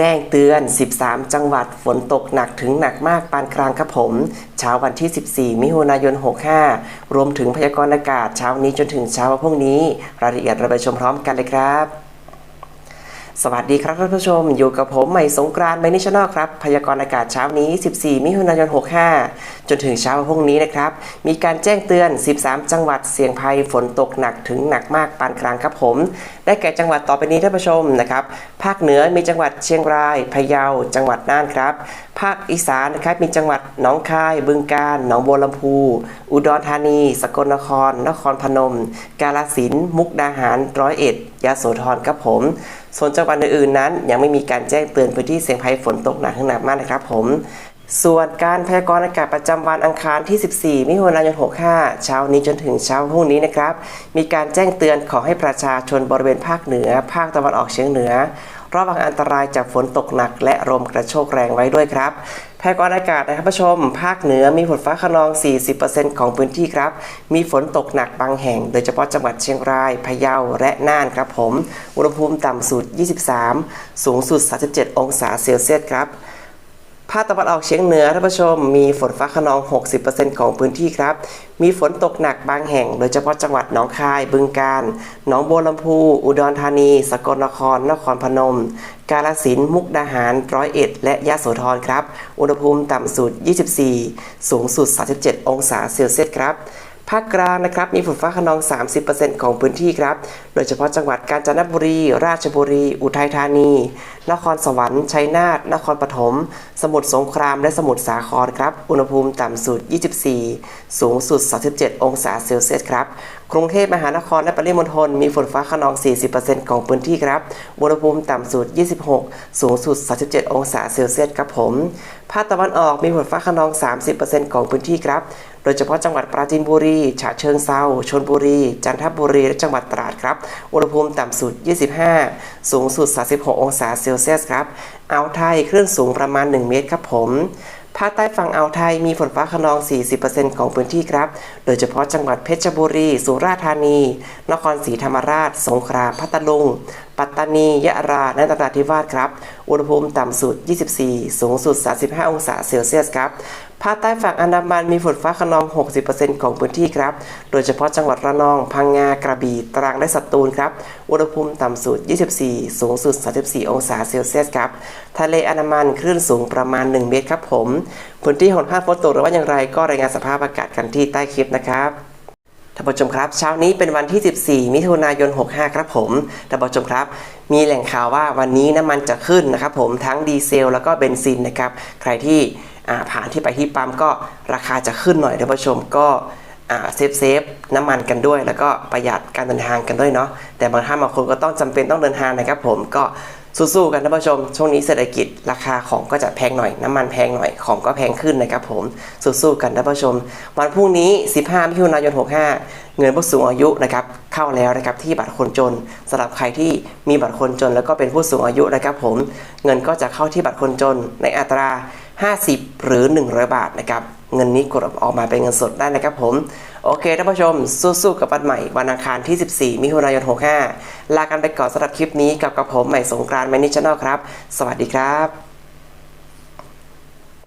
จ้งเตือน 13 จังหวัดฝนตกหนักถึงหนักมากปานกลางครับผมเช้าวันที่ 14 มิถุนายน 65 รวมถึงพยากรณ์อากาศเช้านี้จนถึงเช้าวันพรุ่งนี้ รายละเอียดเราไปชมพร้อมกันเลยครับ สวัสดีครับท่านผู้ชม อยู่กับผมใหม่สงกรานต์ไมนิชแนลครับ พยากรณ์อากาศเช้านี้ 14 มิถุนายน 65 จนถึงเช้าพรุ่งนี้นะครับ มีการแจ้งเตือน 13 จังหวัดเสี่ยงภัยฝนตกหนักถึงหนักมากปานกลางครับผม ได้แก่จังหวัดต่อไปนี้ท่านผู้ชมนะครับ ภาคเหนือมีจังหวัดเชียงราย พะเยา จังหวัดน่านครับ ภาคอีสานนะครับมีจังหวัดหนองคาย บึงกาฬหนองบัวลำพู อุดรธานี สกลนคร นครพนม กาฬสินธุ์มุกดาหารร้อยเอ็ดยโสธรครับผม ส่วนจังหวัดอื่นๆนั้น ยังไม่มีการแจ้งเตือนพื้นที่เสี่ยงภัยฝนตกหนักถึงหนักมากนะครับผมส่วนการพยากรณ์อากาศประจำวันอังคารที่ 14 มิถุนายน 65 เช้านี้จนถึงเช้าพรุ่งนี้นะครับ มีการแจ้งเตือนขอให้ประชาชนบริเวณภาคเหนือ ภาคตะวันออกเฉียงเหนือ ระวังอันตรายจากฝนตกหนัก และลมกระโชกแรงไว้ด้วยครับพยากรณ์อากาศนะครับผู้ชม ภาคเหนือมีฝนฟ้าขนอง 40%ของพื้นที่ครับ มีฝนตกหนักบางแห่ง โดยเฉพาะจังหวัดเชียงราย พะเยา และน่านครับผม อุณหภูมิต่ำสุด 23 สูงสุด 37 องศาเซลเซียสครับ ภาคตะวันออกเฉียงเหนือท่านผู้ชม มีฝนฟ้าขนอง 60%ของพื้นที่ครับ มีฝนตกหนักบางแห่ง โดยเฉพาะจังหวัดหนองคาย บึงกาฬ หนองบัวลำพู อุดรธานี สกลนคร นครพนม กาฬสินธุ์ มุกดาหาร ร้อยเอ็ด และยะโสธรครับ อุณหภูมิต่ำสุด 24 สูงสุด 37 องศาเซลเซียสครับ ภาคกลางนะครับมีฝนฟ้าขนอง 30%ของพื้นที่ครับ โดยเฉพาะจังหวัดกาญจนบุรี ราชบุรี อุทัยธานี นครสวรรค์ชัยนาทนครปฐม สมุทรสงคราม และสมุทรสาครครับ อุณหภูมิต่ำสุด 24 สูงสุด 37 องศาเซลเซียสครับ กรุงเทพมหานครและปริมณฑลมีฝนฟ้าขนอง 40%ของพื้นที่ครับ อุณหภูมิต่ำสุด 26 สูงสุด 37 องศาเซลเซียสครับผม ภาคตะวันออกมีฝนฟ้าขนอง 30%ของพื้นที่ครับ โดยเฉพาะจังหวัดปราจีนบุรี ฉะเชิงเซาชลบุรี จันทบุรี และจังหวัดตราดครับ อุณหภูมิต่ำสุด 25 สูงสุด 36 องศาเซลเซียสครับ อ่าวไทยคลื่นสูงประมาณ 1 เมตรครับผม ภาคใต้ฝั่งอ่าวไทยมีฝนฟ้าขนอง 40%ของพื้นที่ครับ โดยเฉพาะจังหวัดเพชรบุรี สุราษฎร์ธานี นครศรีธรรมราช สงขลา พัทลุง ปัตตานี ยะลาและนราธิวาสครับ อุณหภูมิต่ำสุด 24 สูงสุด 35 องศาเซลเซียสครับ ภาคใต้ฝั่งอันดามันมีฝนฟ้าขนอง 60%ของพื้นที่ครับ โดยเฉพาะจังหวัดระนอง พังงา กระบี่ ตรัง และสตูลครับ อุณหภูมิต่ำสุด 24 สูงสุด 34 องศาเซลเซียสครับ ทะเลอันดามันคลื่นสูงประมาณ 1 เมตรครับผม พื้นที่ของภาคฝนตกหรือว่าอย่างไรก็รายงานสภาพอากาศกันที่ใต้คลิปนะครับ ท่านผู้ชมครับ เช้านี้เป็นวันที่ 14 มิถุนายน 65 ครับผมท่านผู้ชมครับ มีแหล่งข่าวว่าวันนี้น้ำมันจะขึ้นนะครับผมทั้งดีเซลแล้วก็เบนซินนะครับ ใครที่ผ่านที่ไปที่ปั๊มก็ราคาจะขึ้นหน่อยท่านผู้ชมก็ เซฟเซฟน้ำมันกันด้วย แล้วก็ประหยัดการเดินทางกันด้วยเนาะแต่บางท่านบางคนก็ต้องจำเป็นต้องเดินทางนะครับผมก็สู้ๆกันท่านผู้ชม ช่วงนี้เศรษฐกิจราคาของก็จะแพงหน่อยน้ำมันแพงหน่อยของก็แพงขึ้นนะครับผมสู้ๆกันท่านผู้ชม วันพรุ่งนี้ 15มิถุนายน 65 เงินผู้สูงอายุนะครับเข้าแล้วนะครับที่บัตรคนจนสำหรับใครที่มีบัตรคนจน แล้วก็เป็นผู้สูงอายุนะครับผม เงินก็จะเข้าที่บัตรคนจนในอัตรา 50 หรือ 100 บาทนะครับเงินนี้กดออกมาเป็นเงินสดได้นะครับผม โอเคท่านผู้ชม สู้ๆกับวันใหม่ วันอังคารที่ 14 มิถุนายน 65 ลากันไปก่อนสำหรับคลิปนี้กับกับผมใหม่สงกรานต์แมนิชแนลครับ สวัสดีครับ